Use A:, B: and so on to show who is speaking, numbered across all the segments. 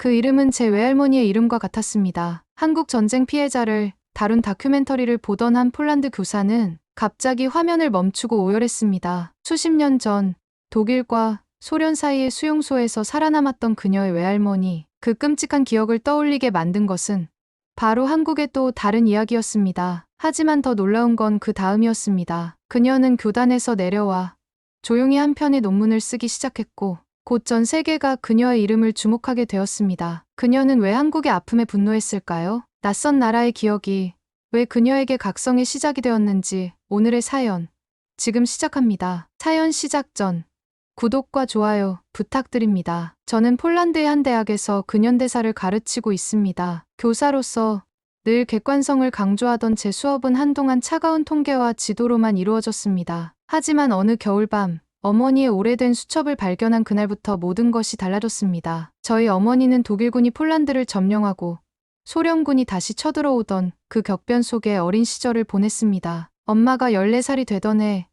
A: 그 이름은 제 외할머니의 이름과 같았습니다. 한국 전쟁 피해자를 다룬 다큐멘터리를 보던 한 폴란드 교사는 갑자기 화면을 멈추고 오열했습니다. 수십 년 전 독일과 소련 사이의 수용소에서 살아남았던 그녀의 외할머니, 그 끔찍한 기억을 떠올리게 만든 것은 바로 한국의 또 다른 이야기였습니다. 하지만 더 놀라운 건 그 다음이었습니다. 그녀는 교단에서 내려와 조용히 한 편의 논문을 쓰기 시작했고, 곧 전 세계가 그녀의 이름을 주목하게 되었습니다. 그녀는 왜 한국의 아픔에 분노했을까요? 낯선 나라의 기억이 왜 그녀에게 각성의 시작이 되었는지 오늘의 사연 지금 시작합니다. 사연 시작 전 구독과 좋아요 부탁드립니다. 저는 폴란드의 한 대학에서 근현대사를 가르치고 있습니다. 교사로서 늘 객관성을 강조하던 제 수업은 한동안 차가운 통계와 지도로만 이루어졌습니다. 하지만 어느 겨울밤 어머니의 오래된 수첩을 발견한 그날부터 모든 것이 달라졌습니다. 저희 어머니는 독일군이 폴란드를 점령하고 소련군이 다시 쳐들어오던 그 격변 속에 어린 시절을 보냈습니다. 엄마가 14살이 되던 해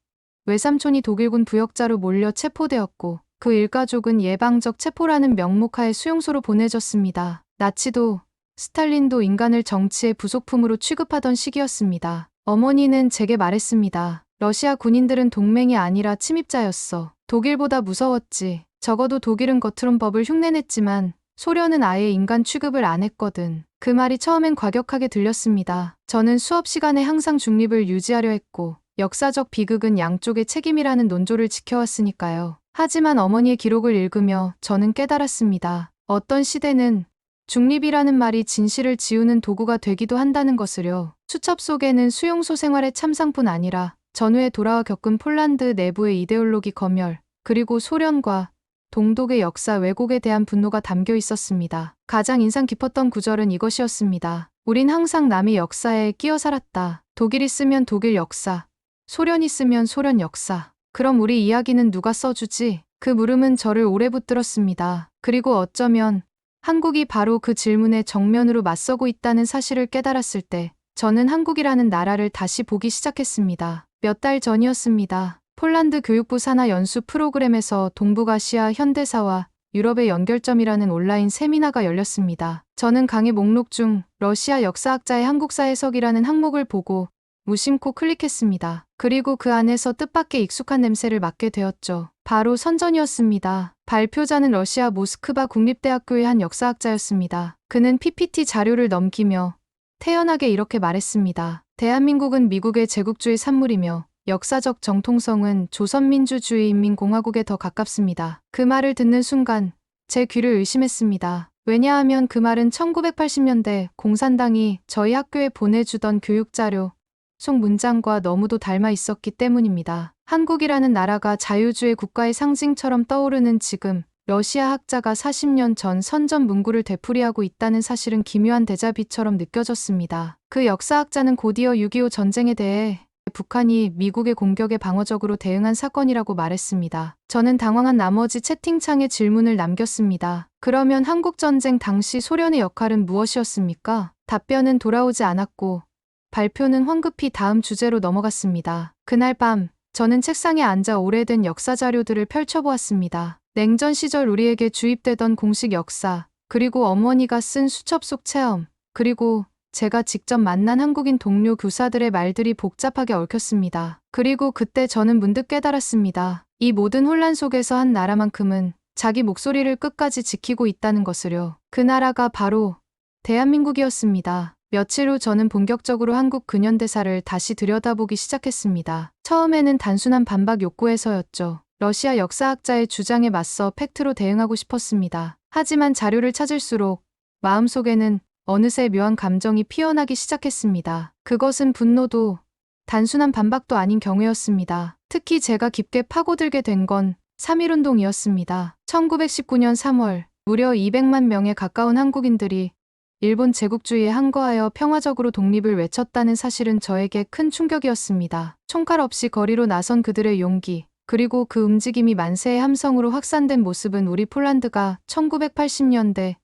A: 외삼촌이 독일군 부역자로 몰려 체포되었고 그 일가족은 예방적 체포라는 명목하에 수용소로 보내졌습니다. 나치도 스탈린도 인간을 정치의 부속품으로 취급하던 시기였습니다. 어머니는 제게 말했습니다. 러시아 군인들은 동맹이 아니라 침입자였어. 독일보다 무서웠지. 적어도 독일은 겉으론 법을 흉내냈지만 소련은 아예 인간 취급을 안 했거든. 그 말이 처음엔 과격하게 들렸습니다. 저는 수업 시간에 항상 중립을 유지하려 했고 역사적 비극은 양쪽의 책임이라는 논조를 지켜왔으니까요. 하지만 어머니의 기록을 읽으며 저는 깨달았습니다. 어떤 시대는 중립이라는 말이 진실을 지우는 도구가 되기도 한다는 것을요. 수첩 속에는 수용소 생활의 참상뿐 아니라 전후에 돌아와 겪은 폴란드 내부의 이데올로기 검열, 그리고 소련과 동독의 역사 왜곡에 대한 분노가 담겨 있었습니다. 가장 인상 깊었던 구절은 이것이었습니다. 우린 항상 남의 역사에 끼어 살았다. 독일이 쓰면 독일 역사, 소련이 쓰면 소련 역사. 그럼 우리 이야기는 누가 써주지? 그 물음은 저를 오래 붙들었습니다. 그리고 어쩌면 한국이 바로 그 질문에 정면으로 맞서고 있다는 사실을 깨달았을 때 저는 한국이라는 나라를 다시 보기 시작했습니다. 몇 달 전이었습니다. 폴란드 교육부 산하 연수 프로그램에서 동북아시아 현대사와 유럽의 연결점이라는 온라인 세미나가 열렸습니다. 저는 강의 목록 중 러시아 역사학자의 한국사 해석이라는 항목을 보고 무심코 클릭했습니다. 그리고 그 안에서 뜻밖의 익숙한 냄새를 맡게 되었죠. 바로 선전이었습니다. 발표자는 러시아 모스크바 국립대학교의 한 역사학자였습니다. 그는 PPT 자료를 넘기며 태연하게 이렇게 말했습니다. 대한민국은 미국의 제국주의 산물이며 역사적 정통성은 조선민주주의인민공화국에 더 가깝습니다. 그 말을 듣는 순간 제 귀를 의심했습니다. 왜냐하면 그 말은 1980년대 공산당이 저희 학교에 보내주던 교육자료 속 문장과 너무도 닮아 있었기 때문입니다. 한국이라는 나라가 자유주의 국가의 상징처럼 떠오르는 지금 러시아 학자가 40년 전 선전 문구를 되풀이하고 있다는 사실은 기묘한 데자비처럼 느껴졌습니다. 그 역사학자는 곧이어 6.25 전쟁에 대해 북한이 미국의 공격에 방어적으로 대응한 사건이라고 말했습니다. 저는 당황한 나머지 채팅창에 질문을 남겼습니다. 그러면 한국전쟁 당시 소련의 역할은 무엇이었습니까? 답변은 돌아오지 않았고 발표는 황급히 다음 주제로 넘어갔습니다. 그날 밤 저는 책상에 앉아 오래된 역사 자료들을 펼쳐보았습니다. 냉전 시절 우리에게 주입되던 공식 역사, 그리고 어머니가 쓴 수첩 속 체험, 그리고 제가 직접 만난 한국인 동료 교사들의 말들이 복잡하게 얽혔습니다. 그리고 그때 저는 문득 깨달았습니다. 이 모든 혼란 속에서 한 나라만큼은 자기 목소리를 끝까지 지키고 있다는 것을요. 그 나라가 바로 대한민국이었습니다. 며칠 후 저는 본격적으로 한국 근현대사를 다시 들여다보기 시작했습니다. 처음에는 단순한 반박 욕구에서였죠. 러시아 역사학자의 주장에 맞서 팩트로 대응하고 싶었습니다. 하지만 자료를 찾을수록 마음속에는 어느새 묘한 감정이 피어나기 시작했습니다. 그것은 분노도 단순한 반박도 아닌 경우였습니다. 특히 제가 깊게 파고들게 된 건 3.1운동이었습니다. 1919년 3월 무려 200만 명에 가까운 한국인들이 일본 제국주의에 항거하여 평화적으로 독립을 외쳤다는 사실은 저에게 큰 충격이었습니다. 총칼 없이 거리로 나선 그들의 용기, 그리고 그 움직임이 만세의 함성으로 확산된 모습은 우리 폴란드가 1980년대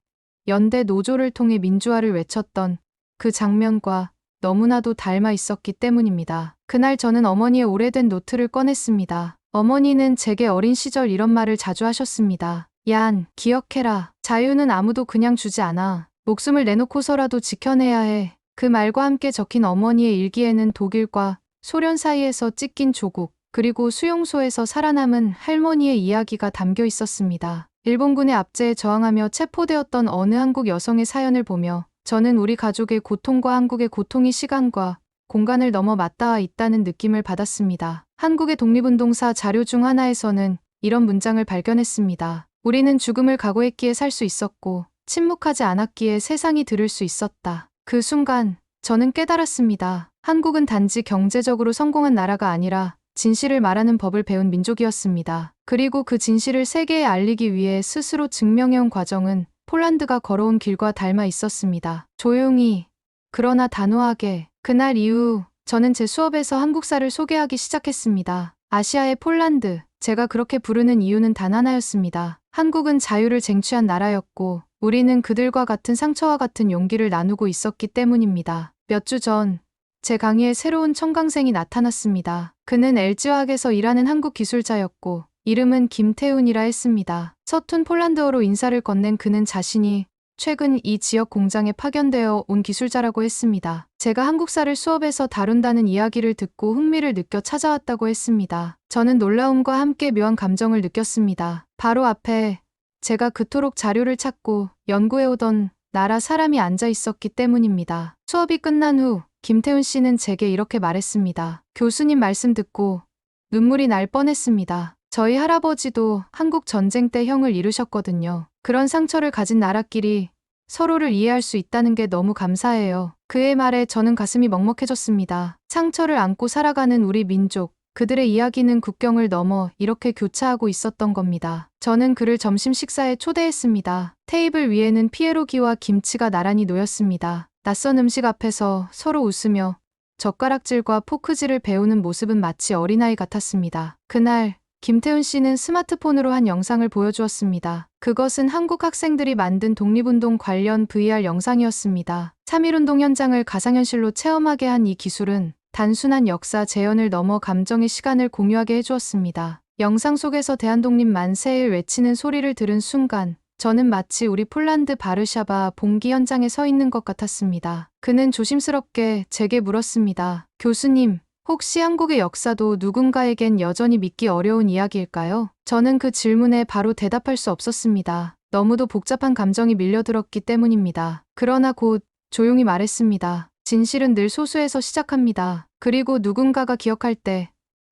A: 연대 노조를 통해 민주화를 외쳤던 그 장면과 너무나도 닮아 있었기 때문입니다. 그날 저는 어머니의 오래된 노트를 꺼냈습니다. 어머니는 제게 어린 시절 이런 말을 자주 하셨습니다. 얀, 기억해라. 자유는 아무도 그냥 주지 않아. 목숨을 내놓고서라도 지켜내야 해. 그 말과 함께 적힌 어머니의 일기에는 독일과 소련 사이에서 찢긴 조국, 그리고 수용소에서 살아남은 할머니의 이야기가 담겨 있었습니다. 일본군의 압제에 저항하며 체포되었던 어느 한국 여성의 사연을 보며 저는 우리 가족의 고통과 한국의 고통이 시간과 공간을 넘어 맞닿아 있다는 느낌을 받았습니다. 한국의 독립운동사 자료 중 하나에서는 이런 문장을 발견했습니다. 우리는 죽음을 각오했기에 살 수 있었고 침묵하지 않았기에 세상이 들을 수 있었다. 그 순간 저는 깨달았습니다. 한국은 단지 경제적으로 성공한 나라가 아니라 진실을 말하는 법을 배운 민족이었습니다. 그리고 그 진실을 세계에 알리기 위해 스스로 증명해온 과정은 폴란드가 걸어온 길과 닮아 있었습니다. 조용히, 그러나 단호하게, 그날 이후 저는 제 수업에서 한국사를 소개하기 시작했습니다. 아시아의 폴란드, 제가 그렇게 부르는 이유는 단 하나였습니다. 한국은 자유를 쟁취한 나라였고, 우리는 그들과 같은 상처와 같은 용기를 나누고 있었기 때문입니다. 몇 주 전, 제 강의에 새로운 청강생이 나타났습니다. 그는 LG화학에서 일하는 한국 기술자였고, 이름은 김태훈이라 했습니다. 서툰 폴란드어로 인사를 건넨 그는 자신이 최근 이 지역 공장에 파견되어 온 기술자라고 했습니다. 제가 한국사를 수업에서 다룬다는 이야기를 듣고 흥미를 느껴 찾아왔다고 했습니다. 저는 놀라움과 함께 묘한 감정을 느꼈습니다. 바로 앞에 제가 그토록 자료를 찾고 연구해오던 나라 사람이 앉아 있었기 때문입니다. 수업이 끝난 후 김태훈 씨는 제게 이렇게 말했습니다. 교수님 말씀 듣고 눈물이 날 뻔했습니다. 저희 할아버지도 한국 전쟁 때 형을 잃으셨거든요. 그런 상처를 가진 나라끼리 서로를 이해할 수 있다는 게 너무 감사해요. 그의 말에 저는 가슴이 먹먹해졌습니다. 상처를 안고 살아가는 우리 민족, 그들의 이야기는 국경을 넘어 이렇게 교차하고 있었던 겁니다. 저는 그를 점심 식사에 초대했습니다. 테이블 위에는 피에로기와 김치가 나란히 놓였습니다. 낯선 음식 앞에서 서로 웃으며 젓가락질과 포크질을 배우는 모습은 마치 어린아이 같았습니다. 그날 김태훈 씨는 스마트폰으로 한 영상을 보여주었습니다. 그것은 한국 학생들이 만든 독립운동 관련 VR 영상이었습니다. 3.1운동 현장을 가상현실로 체험하게 한 이 기술은 단순한 역사 재현을 넘어 감정의 시간을 공유하게 해주었습니다. 영상 속에서 대한독립 만세를 외치는 소리를 들은 순간 저는 마치 우리 폴란드 바르샤바 봉기 현장에 서 있는 것 같았습니다. 그는 조심스럽게 제게 물었습니다. 교수님, 혹시 한국의 역사도 누군가에겐 여전히 믿기 어려운 이야기일까요? 저는 그 질문에 바로 대답할 수 없었습니다. 너무도 복잡한 감정이 밀려들었기 때문입니다. 그러나 곧 조용히 말했습니다. 진실은 늘 소수에서 시작합니다. 그리고 누군가가 기억할 때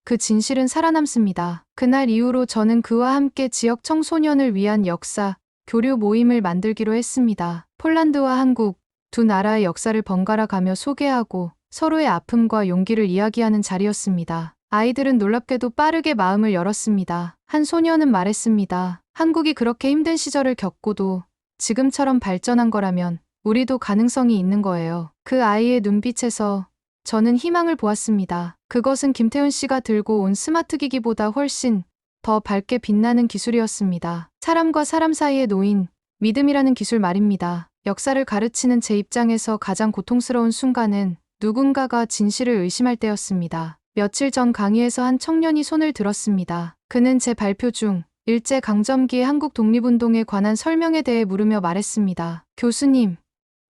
A: 그 진실은 살아남습니다. 그날 이후로 저는 그와 함께 지역 청소년을 위한 역사, 교류 모임을 만들기로 했습니다. 폴란드와 한국 두 나라의 역사를 번갈아 가며 소개하고 서로의 아픔과 용기를 이야기하는 자리였습니다. 아이들은 놀랍게도 빠르게 마음을 열었습니다. 한 소녀는 말했습니다. 한국이 그렇게 힘든 시절을 겪고도 지금처럼 발전한 거라면 우리도 가능성이 있는 거예요. 그 아이의 눈빛에서 저는 희망을 보았습니다. 그것은 김태훈 씨가 들고 온 스마트 기기보다 훨씬 더 밝게 빛나는 기술이었습니다. 사람과 사람 사이에 놓인 믿음이라는 기술 말입니다. 역사를 가르치는 제 입장에서 가장 고통스러운 순간은 누군가가 진실을 의심할 때였습니다. 며칠 전 강의에서 한 청년이 손을 들었습니다. 그는 제 발표 중 일제 강점기의 한국 독립운동에 관한 설명에 대해 물으며 말했습니다. 교수님,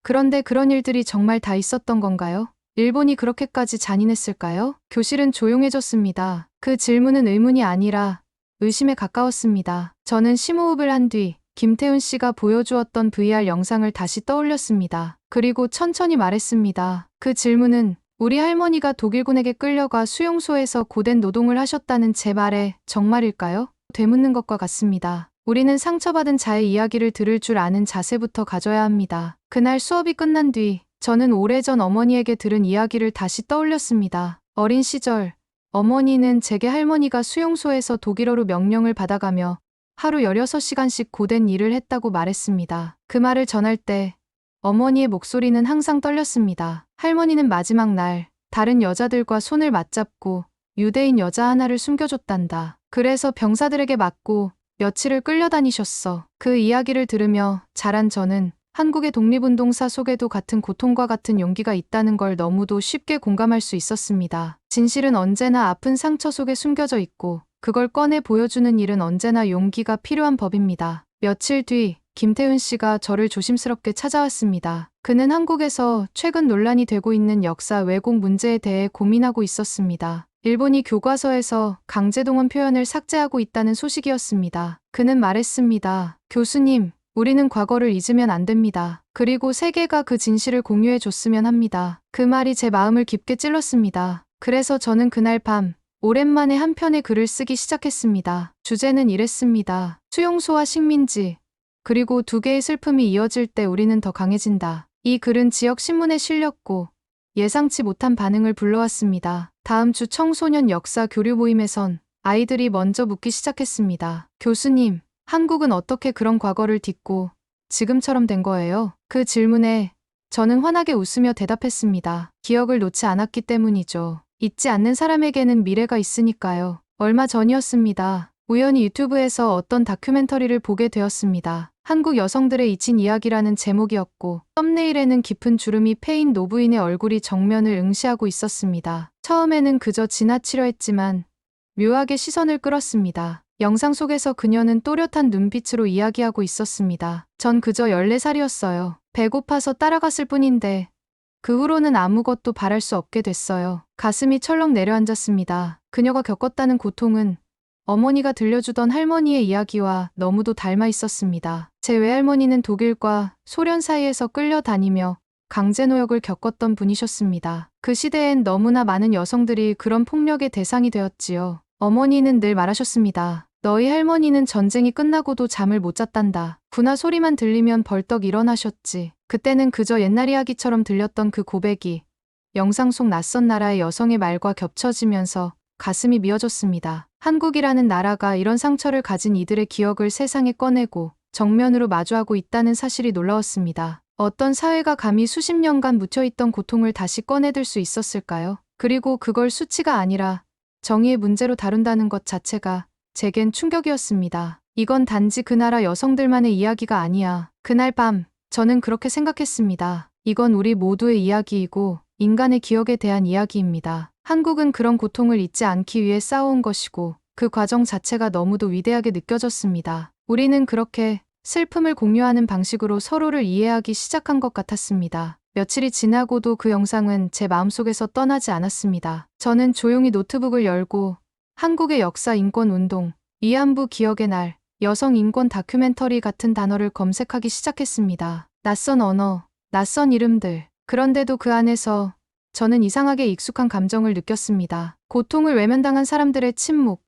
A: 그런데 그런 일들이 정말 다 있었던 건가요? 일본이 그렇게까지 잔인했을까요? 교실은 조용해졌습니다. 그 질문은 의문이 아니라 의심에 가까웠습니다. 저는 심호흡을 한 뒤 김태훈 씨가 보여주었던 VR 영상을 다시 떠올렸습니다. 그리고 천천히 말했습니다. 그 질문은 우리 할머니가 독일군에게 끌려가 수용소에서 고된 노동을 하셨다는 제 말에 정말일까요? 되묻는 것과 같습니다. 우리는 상처받은 자의 이야기를 들을 줄 아는 자세부터 가져야 합니다. 그날 수업이 끝난 뒤 저는 오래전 어머니에게 들은 이야기를 다시 떠올렸습니다. 어린 시절 어머니는 제게 할머니가 수용소에서 독일어로 명령을 받아가며 하루 16시간씩 고된 일을 했다고 말했습니다. 그 말을 전할 때 어머니의 목소리는 항상 떨렸습니다. 할머니는 마지막 날 다른 여자들과 손을 맞잡고 유대인 여자 하나를 숨겨줬단다. 그래서 병사들에게 맞고 며칠을 끌려다니셨어. 그 이야기를 들으며 자란 저는 한국의 독립운동사 속에도 같은 고통과 같은 용기가 있다는 걸 너무도 쉽게 공감할 수 있었습니다. 진실은 언제나 아픈 상처 속에 숨겨져 있고 그걸 꺼내 보여주는 일은 언제나 용기가 필요한 법입니다. 며칠 뒤 김태훈 씨가 저를 조심스럽게 찾아왔습니다. 그는 한국에서 최근 논란이 되고 있는 역사 왜곡 문제에 대해 고민하고 있었습니다. 일본이 교과서에서 강제동원 표현을 삭제하고 있다는 소식이었습니다. 그는 말했습니다. 교수님, 우리는 과거를 잊으면 안 됩니다. 그리고 세계가 그 진실을 공유해 줬으면 합니다. 그 말이 제 마음을 깊게 찔렀습니다. 그래서 저는 그날 밤 오랜만에 한 편의 글을 쓰기 시작했습니다. 주제는 이랬습니다. 수용소와 식민지. 그리고 두 개의 슬픔이 이어질 때 우리는 더 강해진다. 이 글은 지역 신문에 실렸고 예상치 못한 반응을 불러왔습니다. 다음 주 청소년 역사 교류 모임에선 아이들이 먼저 묻기 시작했습니다. 교수님, 한국은 어떻게 그런 과거를 딛고 지금처럼 된 거예요? 그 질문에 저는 환하게 웃으며 대답했습니다. 기억을 놓지 않았기 때문이죠. 잊지 않는 사람에게는 미래가 있으니까요. 얼마 전이었습니다. 우연히 유튜브에서 어떤 다큐멘터리를 보게 되었습니다. 한국 여성들의 잊힌 이야기라는 제목이었고 썸네일에는 깊은 주름이 패인 노부인의 얼굴이 정면을 응시하고 있었습니다. 처음에는 그저 지나치려 했지만 묘하게 시선을 끌었습니다. 영상 속에서 그녀는 또렷한 눈빛으로 이야기하고 있었습니다. 전 그저 14살이었어요. 배고파서 따라갔을 뿐인데 그 후로는 아무것도 바랄 수 없게 됐어요. 가슴이 철렁 내려앉았습니다. 그녀가 겪었다는 고통은 어머니가 들려주던 할머니의 이야기와 너무도 닮아 있었습니다. 제 외할머니는 독일과 소련 사이에서 끌려다니며 강제노역을 겪었던 분이셨습니다. 그 시대엔 너무나 많은 여성들이 그런 폭력의 대상이 되었지요. 어머니는 늘 말하셨습니다. 너희 할머니는 전쟁이 끝나고도 잠을 못 잤단다. 군화 소리만 들리면 벌떡 일어나셨지. 그때는 그저 옛날 이야기처럼 들렸던 그 고백이 영상 속 낯선 나라의 여성의 말과 겹쳐지면서 가슴이 미어졌습니다. 한국이라는 나라가 이런 상처를 가진 이들의 기억을 세상에 꺼내고 정면으로 마주하고 있다는 사실이 놀라웠습니다. 어떤 사회가 감히 수십 년간 묻혀있던 고통을 다시 꺼내들 수 있었을까요? 그리고 그걸 수치가 아니라 정의의 문제로 다룬다는 것 자체가 제겐 충격이었습니다. 이건 단지 그 나라 여성들만의 이야기가 아니야. 그날 밤 저는 그렇게 생각했습니다. 이건 우리 모두의 이야기이고 인간의 기억에 대한 이야기입니다. 한국은 그런 고통을 잊지 않기 위해 싸워온 것이고 그 과정 자체가 너무도 위대하게 느껴졌습니다. 우리는 그렇게 슬픔을 공유하는 방식으로 서로를 이해하기 시작한 것 같았습니다. 며칠이 지나고도 그 영상은 제 마음속에서 떠나지 않았습니다. 저는 조용히 노트북을 열고 한국의 역사 인권 운동, 위안부 기억의 날, 여성 인권 다큐멘터리 같은 단어를 검색하기 시작했습니다. 낯선 언어, 낯선 이름들. 그런데도 그 안에서 저는 이상하게 익숙한 감정을 느꼈습니다. 고통을 외면당한 사람들의 침묵,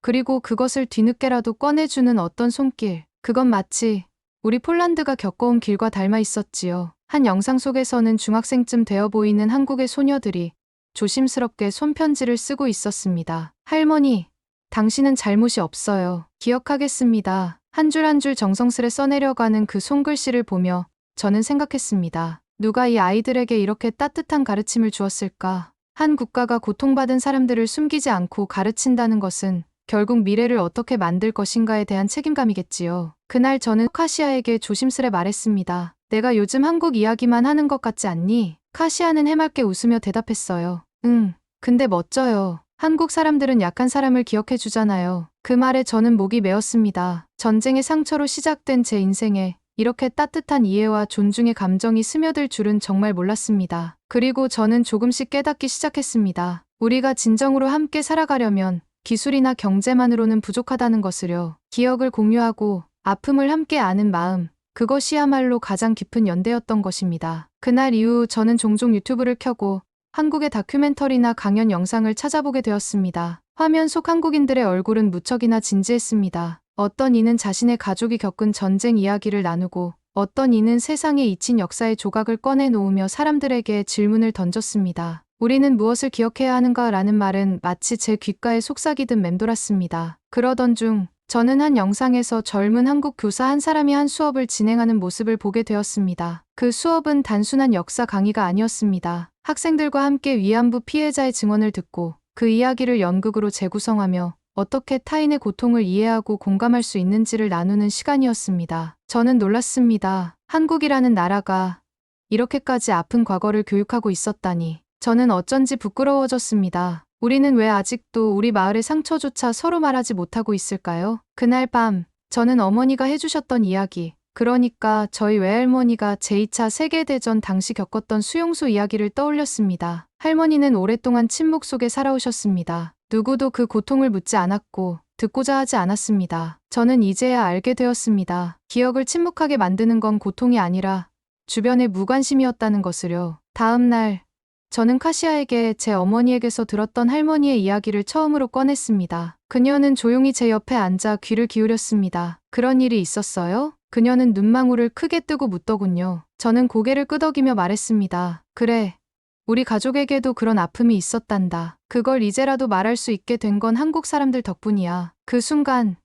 A: 그리고 그것을 뒤늦게라도 꺼내주는 어떤 손길. 그건 마치 우리 폴란드가 겪어온 길과 닮아 있었지요. 한 영상 속에서는 중학생쯤 되어 보이는 한국의 소녀들이 조심스럽게 손편지를 쓰고 있었습니다. 할머니, 당신은 잘못이 없어요. 기억하겠습니다. 한 줄 한 줄 정성스레 써내려가는 그 손글씨를 보며 저는 생각했습니다. 누가 이 아이들에게 이렇게 따뜻한 가르침을 주었을까? 한 국가가 고통받은 사람들을 숨기지 않고 가르친다는 것은 결국 미래를 어떻게 만들 것인가에 대한 책임감이겠지요. 그날 저는 카시아에게 조심스레 말했습니다. 내가 요즘 한국 이야기만 하는 것 같지 않니? 카시아는 해맑게 웃으며 대답했어요. 응, 근데 멋져요. 한국 사람들은 약한 사람을 기억해 주잖아요. 그 말에 저는 목이 메었습니다. 전쟁의 상처로 시작된 제 인생에 이렇게 따뜻한 이해와 존중의 감정이 스며들 줄은 정말 몰랐습니다. 그리고 저는 조금씩 깨닫기 시작했습니다. 우리가 진정으로 함께 살아가려면 기술이나 경제만으로는 부족하다는 것을요. 기억을 공유하고 아픔을 함께 아는 마음, 그것이야말로 가장 깊은 연대였던 것입니다. 그날 이후 저는 종종 유튜브를 켜고 한국의 다큐멘터리나 강연 영상을 찾아보게 되었습니다. 화면 속 한국인들의 얼굴은 무척이나 진지했습니다. 어떤 이는 자신의 가족이 겪은 전쟁 이야기를 나누고 어떤 이는 세상에 잊힌 역사의 조각을 꺼내 놓으며 사람들에게 질문을 던졌습니다. 우리는 무엇을 기억해야 하는가 라는 말은 마치 제 귓가에 속삭이듯 맴돌았습니다. 그러던 중 저는 한 영상에서 젊은 한국 교사 한 사람이 한 수업을 진행하는 모습을 보게 되었습니다. 그 수업은 단순한 역사 강의가 아니었습니다. 학생들과 함께 위안부 피해자의 증언을 듣고 그 이야기를 연극으로 재구성하며 어떻게 타인의 고통을 이해하고 공감할 수 있는지를 나누는 시간이었습니다. 저는 놀랐습니다. 한국이라는 나라가 이렇게까지 아픈 과거를 교육하고 있었다니. 저는 어쩐지 부끄러워졌습니다. 우리는 왜 아직도 우리 마을의 상처조차 서로 말하지 못하고 있을까요? 그날 밤, 저는 어머니가 해주셨던 이야기, 그러니까 저희 외할머니가 제2차 세계대전 당시 겪었던 수용소 이야기를 떠올렸습니다. 할머니는 오랫동안 침묵 속에 살아오셨습니다. 누구도 그 고통을 묻지 않았고 듣고자 하지 않았습니다. 저는 이제야 알게 되었습니다. 기억을 침묵하게 만드는 건 고통이 아니라 주변의 무관심이었다는 것을요. 다음 날 저는 카시아에게 제 어머니에게서 들었던 할머니의 이야기를 처음으로 꺼냈습니다. 그녀는 조용히 제 옆에 앉아 귀를 기울였습니다. 그런 일이 있었어요? 그녀는 눈망울을 크게 뜨고 묻더군요. 저는 고개를 끄덕이며 말했습니다. 그래. 우리 가족에게도 그런 아픔이 있었단다. 그걸 이제라도 말할 수 있게 된 건 한국 사람들 덕분이야. 그 순간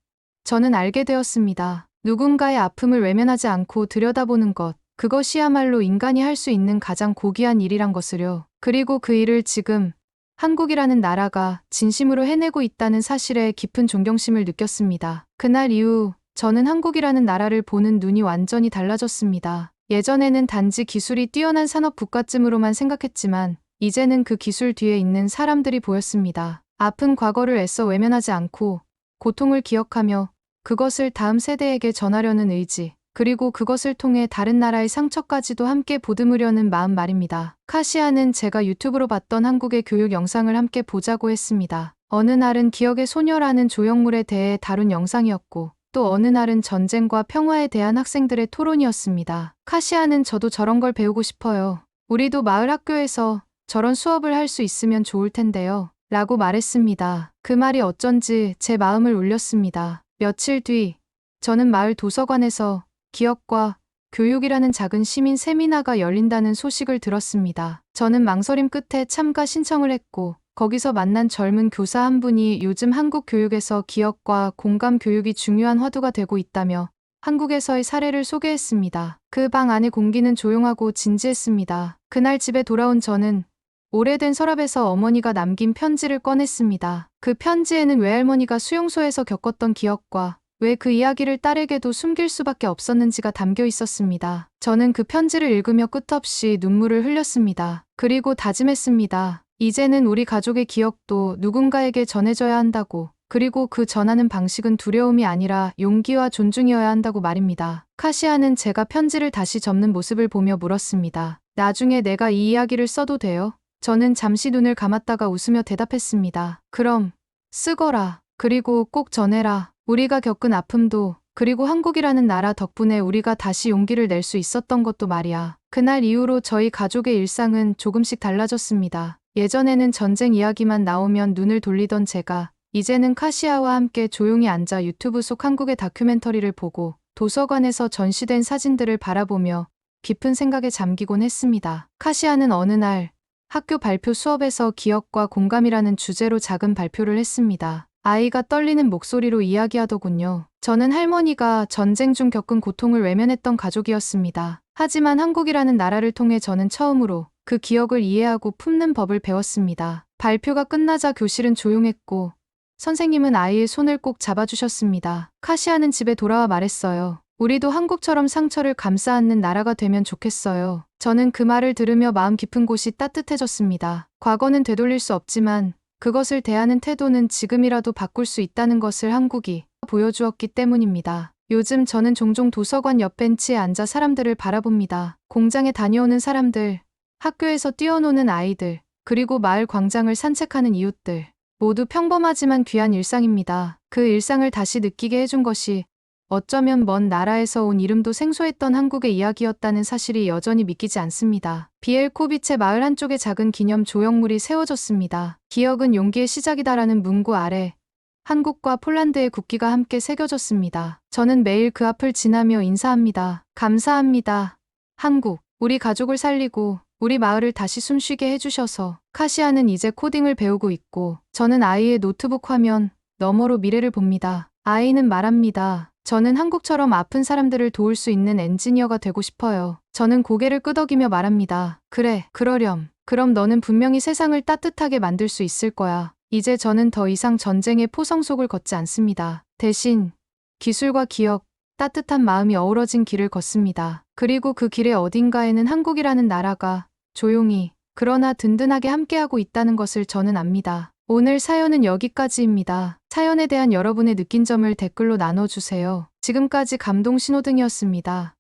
A: 저는 알게 되었습니다. 누군가의 아픔을 외면하지 않고 들여다보는 것. 그것이야말로 인간이 할 수 있는 가장 고귀한 일이란 것을요. 그리고 그 일을 지금 한국이라는 나라가 진심으로 해내고 있다는 사실에 깊은 존경심을 느꼈습니다. 그날 이후 저는 한국이라는 나라를 보는 눈이 완전히 달라졌습니다. 예전에는 단지 기술이 뛰어난 산업 국가쯤으로만 생각했지만 이제는 그 기술 뒤에 있는 사람들이 보였습니다. 아픈 과거를 애써 외면하지 않고 고통을 기억하며 그것을 다음 세대에게 전하려는 의지, 그리고 그것을 통해 다른 나라의 상처까지도 함께 보듬으려는 마음 말입니다. 카시아는 제가 유튜브로 봤던 한국의 교육 영상을 함께 보자고 했습니다. 어느 날은 기억의 소녀라는 조형물에 대해 다룬 영상이었고, 또 어느 날은 전쟁과 평화에 대한 학생들의 토론이었습니다. 카시아는 저도 저런 걸 배우고 싶어요. 우리도 마을 학교에서 저런 수업을 할 수 있으면 좋을 텐데요. 라고 말했습니다. 그 말이 어쩐지 제 마음을 울렸습니다. 며칠 뒤, 저는 마을 도서관에서 기업과 교육이라는 작은 시민 세미나가 열린다는 소식을 들었습니다. 저는 망설임 끝에 참가 신청을 했고, 거기서 만난 젊은 교사 한 분이 요즘 한국 교육에서 기억과 공감 교육이 중요한 화두가 되고 있다며 한국에서의 사례를 소개했습니다. 그 방 안의 공기는 조용하고 진지했습니다. 그날 집에 돌아온 저는 오래된 서랍에서 어머니가 남긴 편지를 꺼냈습니다. 그 편지에는 외할머니가 수용소에서 겪었던 기억과 왜 그 이야기를 딸에게도 숨길 수밖에 없었는지가 담겨 있었습니다. 저는 그 편지를 읽으며 끝없이 눈물을 흘렸습니다. 그리고 다짐했습니다. 이제는 우리 가족의 기억도 누군가에게 전해져야 한다고. 그리고 그 전하는 방식은 두려움이 아니라 용기와 존중이어야 한다고 말입니다. 카시아는 제가 편지를 다시 접는 모습을 보며 물었습니다. 나중에 내가 이 이야기를 써도 돼요? 저는 잠시 눈을 감았다가 웃으며 대답했습니다. 그럼, 쓰거라. 그리고 꼭 전해라. 우리가 겪은 아픔도, 그리고 한국이라는 나라 덕분에 우리가 다시 용기를 낼 수 있었던 것도 말이야. 그날 이후로 저희 가족의 일상은 조금씩 달라졌습니다. 예전에는 전쟁 이야기만 나오면 눈을 돌리던 제가 이제는 카시아와 함께 조용히 앉아 유튜브 속 한국의 다큐멘터리를 보고 도서관에서 전시된 사진들을 바라보며 깊은 생각에 잠기곤 했습니다. 카시아는 어느 날 학교 발표 수업에서 기억과 공감이라는 주제로 작은 발표를 했습니다. 아이가 떨리는 목소리로 이야기하더군요. 저는 할머니가 전쟁 중 겪은 고통을 외면했던 가족이었습니다. 하지만 한국이라는 나라를 통해 저는 처음으로 그 기억을 이해하고 품는 법을 배웠습니다. 발표가 끝나자 교실은 조용했고 선생님은 아이의 손을 꼭 잡아주셨습니다. 카시아는 집에 돌아와 말했어요. 우리도 한국처럼 상처를 감싸 안는 나라가 되면 좋겠어요. 저는 그 말을 들으며 마음 깊은 곳이 따뜻해졌습니다. 과거는 되돌릴 수 없지만 그것을 대하는 태도는 지금이라도 바꿀 수 있다는 것을 한국이 보여주었기 때문입니다. 요즘 저는 종종 도서관 옆 벤치에 앉아 사람들을 바라봅니다. 공장에 다녀오는 사람들, 학교에서 뛰어노는 아이들, 그리고 마을 광장을 산책하는 이웃들. 모두 평범하지만 귀한 일상입니다. 그 일상을 다시 느끼게 해준 것이 어쩌면 먼 나라에서 온 이름도 생소했던 한국의 이야기였다는 사실이 여전히 믿기지 않습니다. 비엘코비체 마을 한쪽에 작은 기념 조형물이 세워졌습니다. 기억은 용기의 시작이다라는 문구 아래 한국과 폴란드의 국기가 함께 새겨졌습니다. 저는 매일 그 앞을 지나며 인사합니다. 감사합니다. 한국, 우리 가족을 살리고 우리 마을을 다시 숨쉬게 해주셔서 카시아는 이제 코딩을 배우고 있고 저는 아이의 노트북 화면 너머로 미래를 봅니다. 아이는 말합니다. 저는 한국처럼 아픈 사람들을 도울 수 있는 엔지니어가 되고 싶어요. 저는 고개를 끄덕이며 말합니다. 그래, 그러렴. 그럼 너는 분명히 세상을 따뜻하게 만들 수 있을 거야. 이제 저는 더 이상 전쟁의 포성 속을 걷지 않습니다. 대신 기술과 기억, 따뜻한 마음이 어우러진 길을 걷습니다. 그리고 그 길의 어딘가에는 한국이라는 나라가 조용히 그러나 든든하게 함께하고 있다는 것을 저는 압니다. 오늘 사연은 여기까지입니다. 사연에 대한 여러분의 느낀 점을 댓글로 나눠주세요. 지금까지 감동 신호등이었습니다.